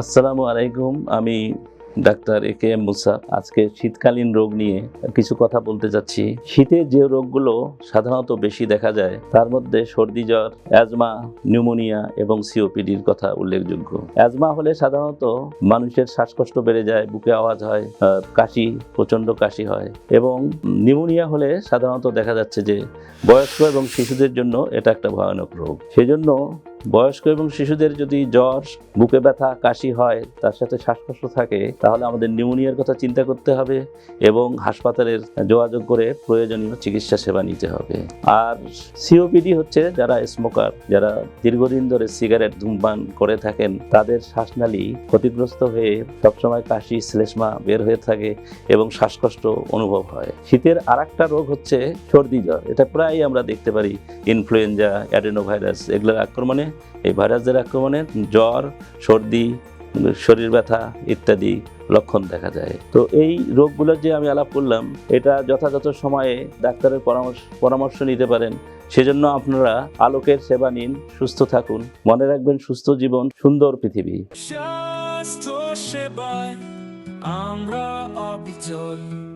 আসসালামু আলাইকুম, আমি ডাক্তার এ কে এম মুসা। আজকে শীতকালীন রোগ নিয়ে কিছু কথা বলতে যাচ্ছি। শীতে যে রোগগুলো সাধারণত বেশি দেখা যায়, তার মধ্যে সর্দি জ্বর, অ্যাজমা, নিউমোনিয়া এবং সিওপিডির কথা উল্লেখযোগ্য। অ্যাজমা হলে সাধারণত মানুষের শ্বাসকষ্ট বেড়ে যায়, বুকে আওয়াজ হয় কাশি, প্রচণ্ড কাশি হয় এবং নিউমোনিয়া হলে সাধারণত দেখা যাচ্ছে যে বয়স্ক এবং শিশুদের জন্য এটা একটা ভয়ানক রোগ। সেজন্য বয়স্ক এবং শিশুদের যদি জ্বর, বুকে ব্যথা, কাশি হয়, তার সাথে শ্বাসকষ্ট থাকে, তাহলে আমাদের নিউমোনিয়ার কথা চিন্তা করতে হবে এবং হাসপাতালের যোগাযোগ করে প্রয়োজনীয় চিকিৎসা সেবা নিতে হবে। আর সিওপিডি হচ্ছে যারা স্মোকার যারা দীর্ঘদিন ধরে সিগারেট ধূমপান করে থাকেন, তাদের শ্বাসনালী ক্ষতিগ্রস্ত হয়ে সবসময় কাশি, শ্লেষ্মা বের হয়ে থাকে এবং শ্বাসকষ্ট অনুভব হয়। শীতের আর রোগ হচ্ছে সর্দি জ্বর, এটা প্রায় আমরা দেখতে পারি ইনফ্লুয়েঞ্জা অ্যাডেনোভাইরাস এগুলোর আক্রমণে এই ভাইরাসের আক্রমণে জ্বর, সর্দি, শরীর ব্যথা ইত্যাদি লক্ষণ দেখা যায়। তো এই রোগগুলোর যে আমি আলাপ করলাম, এটা যথাযথ সময়ে ডাক্তারের পরামর্শ পরামর্শ নিতে পারেন। সেজন্য আপনারা আলোকের সেবা নিন, সুস্থ থাকুন, মনে রাখবেন সুস্থ জীবন, সুন্দর পৃথিবী। আমরা অবিচল।